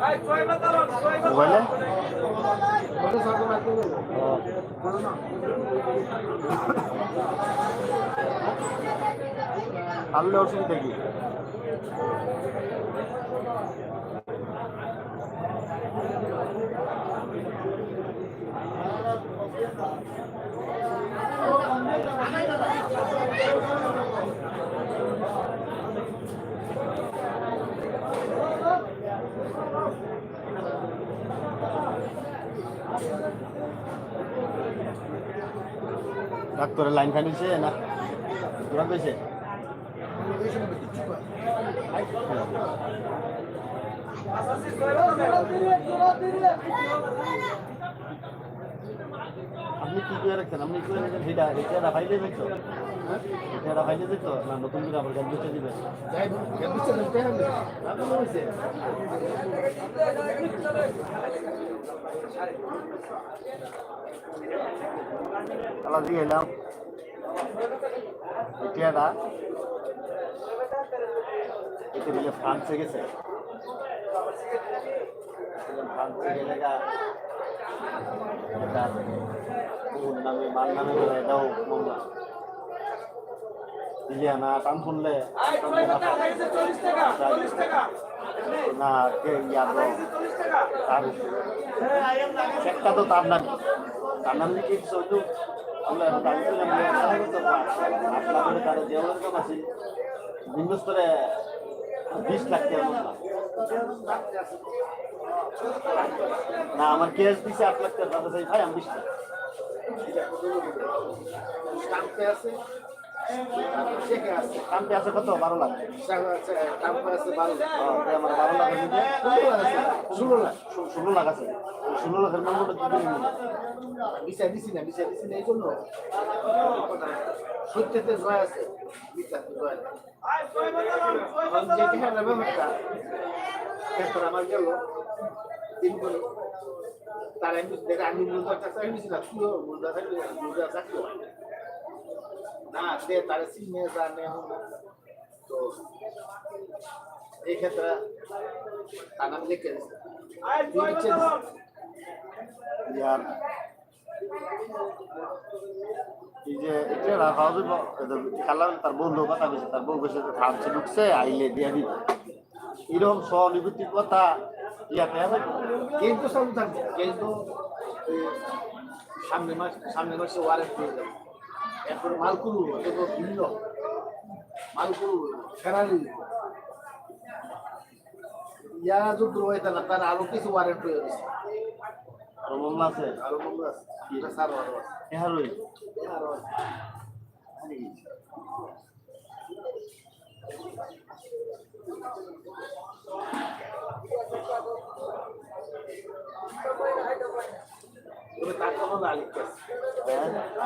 মোবাইলে? আনলে অসুবিধা কি? ডাক্তারের লাইন খানিছে না ওরা পেয়েছে আপনি কি করে রাখছেন? আপনি করে রাখছেন? সেটা এটা রাখাইলে যেত এটা রাখাইলে যেত না নতুন করে আবার বুঝতে দিবেন? আল্লাহ দিয়ে এলাম। এটিয়াটা এতে বলে ফ্রান্সে গেছে। ফ্রান্সে গেলে এটা ওর নামে মার নামে বলে এটাও মামলা ইলিয়ানা টান শুনলে না কে চেকটা তো তার নামই তার নাম কি কিছু করে না আমার কেস দিছে আট লাখ টাকা ভাই, আমি বিশ লাখ। কামতে আছে। কত? বারো লাখ। ও, তাই আমার বারো লাখ। আছে ষোলো লাখ ষোলো লাখ। আছে। ষোলো লাখের কি করে বিচার দিছি না বিচার দিছি না এই জন্য। সত্যতে জয় আছে। বিচারতে জয় যে ব্যাপারটা আমার গেল। তিন করে তার আমি দেখে আমি মুদ্রা চাকরি আমি না তুইও মুদ্রা থাকলে মুদ্রা চাকরি না। না সে তার সিনে জানে হোক না তো এই ক্ষেত্রে তার নাম লিখে দিচ্ছে তুই লিখে দিছিস। ইয়ার। এই যে এটা রাখা হবে খেলা তার বন্ধু কথা বেশি তার বউ বেশি থামছে ঢুকছে আইলে দিয়ে দিবে। এরকম সহানুভূতির কথা ইয়াতে হবে কিন্তু সব থাকবে। কিন্তু এই সামনে মাস সামনে মাসে ওয়ারেন্ট পেয়ে যাবে। এরপর মাল করব এরপর ভিন্ন মাল করব ফেরারি ইয়া যদি রয়েছে না তার আরও কিছু ওয়ারেন্ট হয়ে গেছে। আর মামলা আছে? আরও বন্ধু আছে। স্যার আরও আছে। এহার ওই আরও আছে তবে তার তো কোনো আলিক আছে হ্যাঁ তার তো কোনো আলিক আছে একবার বউ যা বুঝে আমাদের বাংলাদেশে বলেছে কিন্তু বাংলাদেশে বইনের স্ট্রিট গাড়ি নিয়ে যাবে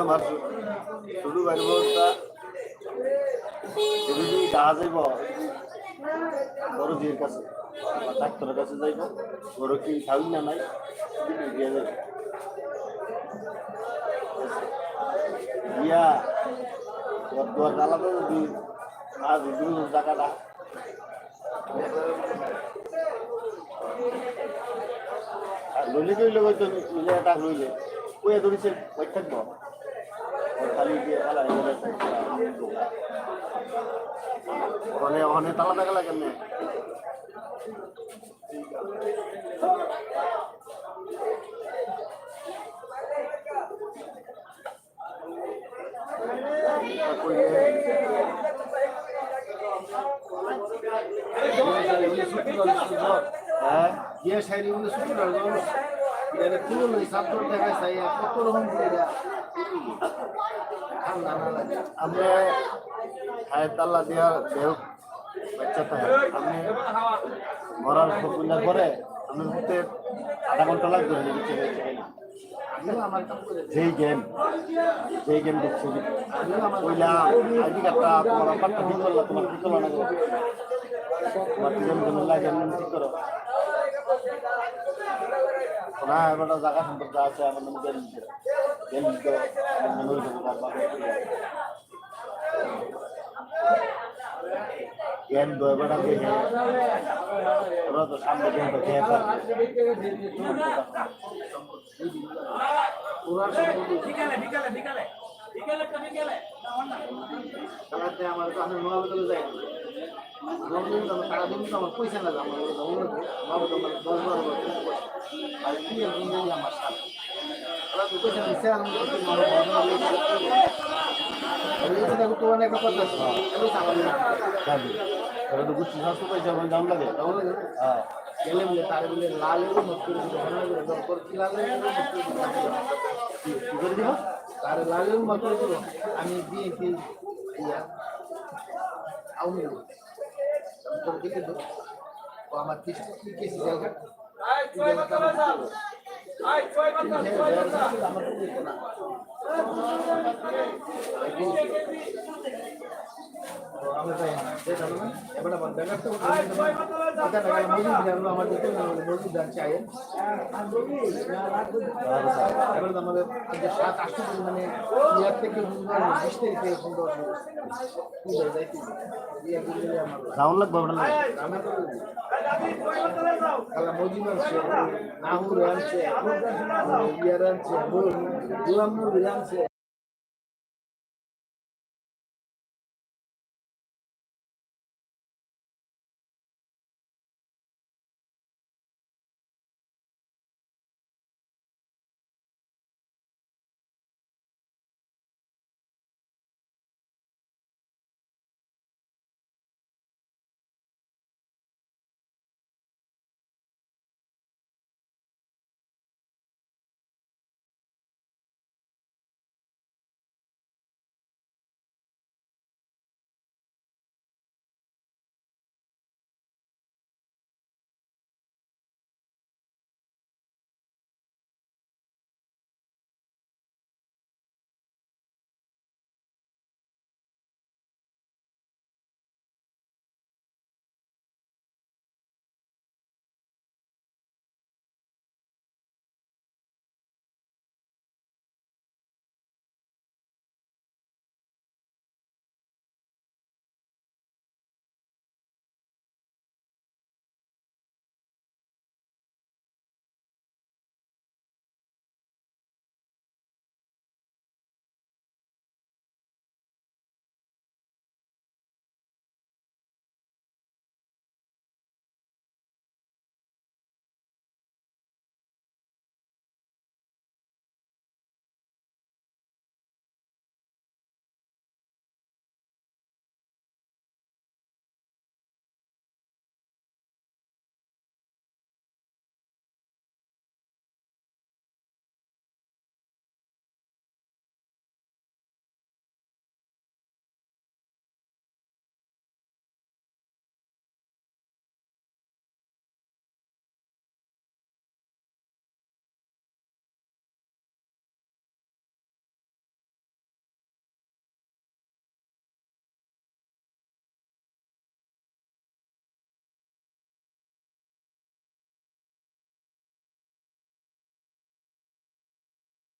আমার ভাই বস্তা যদি টাকা যাইব বড় জিয়ের কাছে ডাক্তারের কাছে যাইব বড় কি খাবি না নাই দিয়ে যাবে দিয়া তোর তোর আলাদা যদি আজ টাকাটা আর লইলে তো লইলে তো এটা লইলে। কয়ে ধরিছে, ওই থাকব খালি দিয়ে খেলা ওখানে ওখানে তালা দেখা লাগে কেমনে হ্যাঁ যে শাড়ি গুলো শুধু মানুষ। এটা খুলুন ছাত্র দেখা যায় কত রকম আমরা হায়াত আল্লাহ দিয়া দেহ বাচ্চা থাকে আমি মরার ফুকুলা করে আমি হতে আধা ঘণ্টা লাগবে যেই। গেম যেই গেম দেখছি। ওইলা আইডি কার্ডটা তোমার অফারটা ঠিক করলা তোমার ঠিক করলা না তোমার কি গেম গেম লাগে ঠিক করো? না এবার জায়গা সম্পর্কে আছে আমার নাম গেম গেম মেমোরি গেম দো এবার ওরা তো সামনে গেম তো খেয়ে পুরা তারাতে আমার তো আমি মহাবিদ্যালয়ে যাই মহাবিদ্যালয়ে আমার পয়সা লাগে আমার মহাবিদ্যালয় দশ বারো বছর আর কি আর আমার সাথে। ওরা তো পয়সা নিচ্ছে আমি দেখো তো অনেক কথা ওরা তো গুচ্ছি স্বাস্থ্য পয়সা আমার দাম লাগে। হ্যাঁ। গেলে বলে তার বলে লাল এলো মত করে দিল হনা করে দর করে কি লাল কি করে দিব তার লাল এলো মত আমি বিএনপি ইয়া আউমি আমার কিছু কি কেসি জায়গা আমার এবার আমাদের সাত আটশো মানে ইয়ার থেকে বিশ তারিখে সুন্দর হয়ে ইয়া করলে লাগবে আপনার। আল্লাহ মজিদ আনছে নাহুর আনছে ইয়ার আনছে দুরাম আনছে